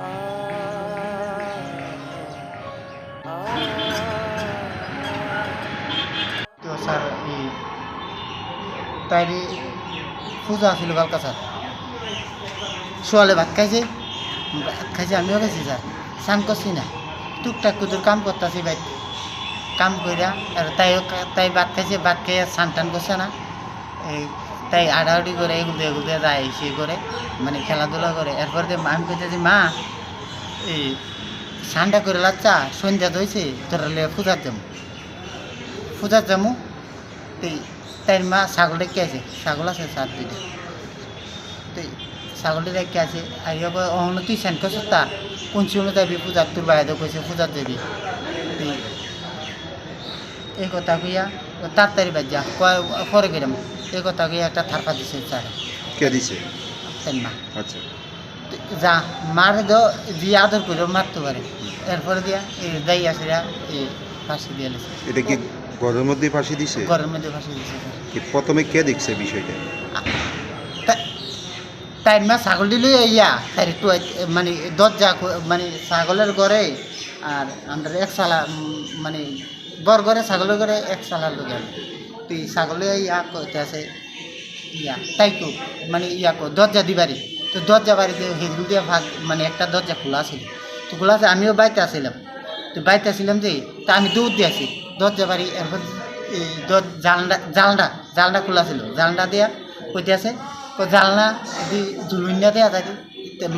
তো স্যার তাইরে পূজা আছিল বালকা স্যার। সোয়ালে ভাত খাইছে ভাত খাইছে, আমিও খাইছি স্যার। স্নান করছি না টুকটাক কুদুর কাম করতেছি ভাই কাম কইরা আর তাই তাই ভাত খাইছে, ভাত খেয়ে স্নান টান করছে না। এই, তাই আড়াআড়ি করে এগুলো এগুলো যায়, সে করে মানে খেলাধুলা করে এরপর আমি কইতেছি, মা এই স্নানটা করে লাচ্চা সন্ধ্যা হয়েছে তোরা লিয়ে পূজার যাব পূজার যাব এই তাই মা ছাগল রেখে আছে ছাগল আছে সাত দুইটা। তো ছাগলটি রেখে আছে আর অহন তুই সেন করছিস তা? কোন সময় যাবি পূজার তোর বাইরে কইছে পূজার যাবি। এই কথা কইয়া তাড়াতাড়ি বাদ যা পরে গেলাম এই কথা কইয়া একটা থারপা দিছে স্যার কে দিছে? তাই মা। আচ্ছা। যা মারে দিয়ে আদর করে মারতে পারে। এরপরে দিয়া এই দাই আসিরা এই ফাঁসি দিয়ে এটা কি ঘরের মধ্যে ফাঁসি দিছে? ঘরের মধ্যে ফাঁসি দিছে কি প্রথমে কে দেখছে বিষয়টা? তাই মা ছাগল দিলে ইয়া তাই মানে দরজা মানে ছাগলের ঘরে আর আমরা এক সালা মানে বর ঘরে ছাগলের ঘরে এক সালার লোক তো এই ছাগলে ইয়া করতে আছে ইয়া তাই তো মানে ইয়া কো দরজা দিবারি। তো দরজা বাড়িতে হেজুল দিয়ে ভাগ মানে একটা দরজা খোলা ছিল তো খোলা আছে, আমিও বাড়িতে আসছিলাম তো বাড়িতে আসছিলাম যে, তা আমি দৌড় দিয়ে আসি। দরজা বাড়ি, এরপর জানলা জানলা জানলা খোলা ছিল। জানলা দিয়া কইতে আছে তো জানলা দি জুলুইনা দেয়া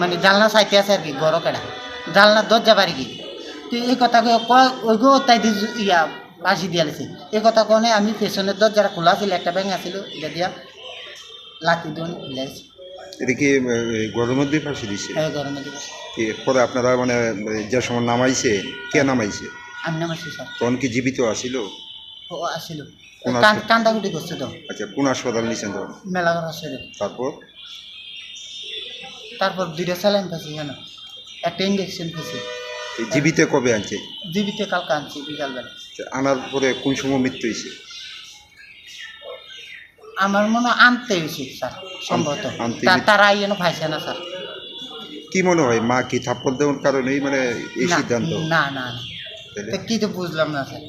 মানে জানলা সাইতে আছে আর কি গড় কেডা। জানলা, দরজা বাড়ি কি? তো এই কথা কয়ে ওই গো তাই ইয়া ফাঁসি দিয়া লেছে। এই কথা কনে আমি পেছনের দরজাটা খোলা ছিল, একটা ব্যাঙ আছিল, এটা দিয়া লাঠি দিন খুলেছি এটা কি মধ্যে ফাঁসি দিছে? এরপরে আপনারা মানে যে সময় নামাইছে কে নামাইছে? আমি নামাইছি স্যার। তখন কি জীবিত আসিল? ও? কান্দাকুটি করছে তো। আচ্ছা কোন হাসপাতাল নিয়েছেন তখন? মেলাঘর আসছিল তারপর? তারপর দুইটা স্যালাইন পেয়েছি কেন একটা ইঞ্জেকশন পেয়েছি এই কবে আনছে? জীবিত কালকে আনছি বিকালবেলা। আচ্ছা, আনার পরে কোন সময় মৃত্যু হয়েছে? আমার মনে হয় আনতে হয়েছে স্যার সম্ভবত। আনতে তা-। তারা পাইছে না স্যার। কি মনে হয় মা কি থাপ্পড় দেওয়ার কারণেই মানে এই না, সিদ্ধান্ত? না না না? তা কি তো বুঝলাম না স্যার।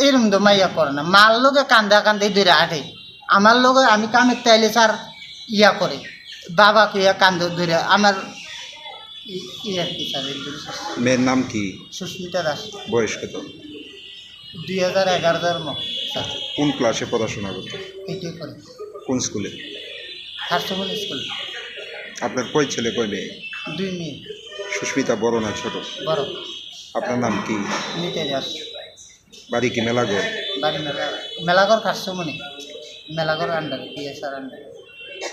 এরকম তো মাইয়া করে না। মার লোকে কান্দা কান্দে ধরে আটে। আমার লোকে আমি কামের তাইলে স্যার ইয়া করে। বাবা কুইয়া কান্দ ধরে। আমার ই- ই আর কি স্যার এই ধরে। স্যার। মেয়ের নাম কি? সুস্মিতা দাস। বয়স কত? দুই হাজার এগারো ধর্ম কোন ক্লাসে পড়াশোনা করতো? এইটাই করে কোন স্কুলে স্কুল আপনার কয় ছেলে কয় মেয়ে? দুই মেয়ে। সুস্মিতা বড় না ছোট? বড়। আপনার নাম কি? দাস বাড়ি কি মেলাগড় বাড়ি মেলা মেলাগড় কাটসমনি মেলাগড় আন্ডারে পিএসআর আন্ডারে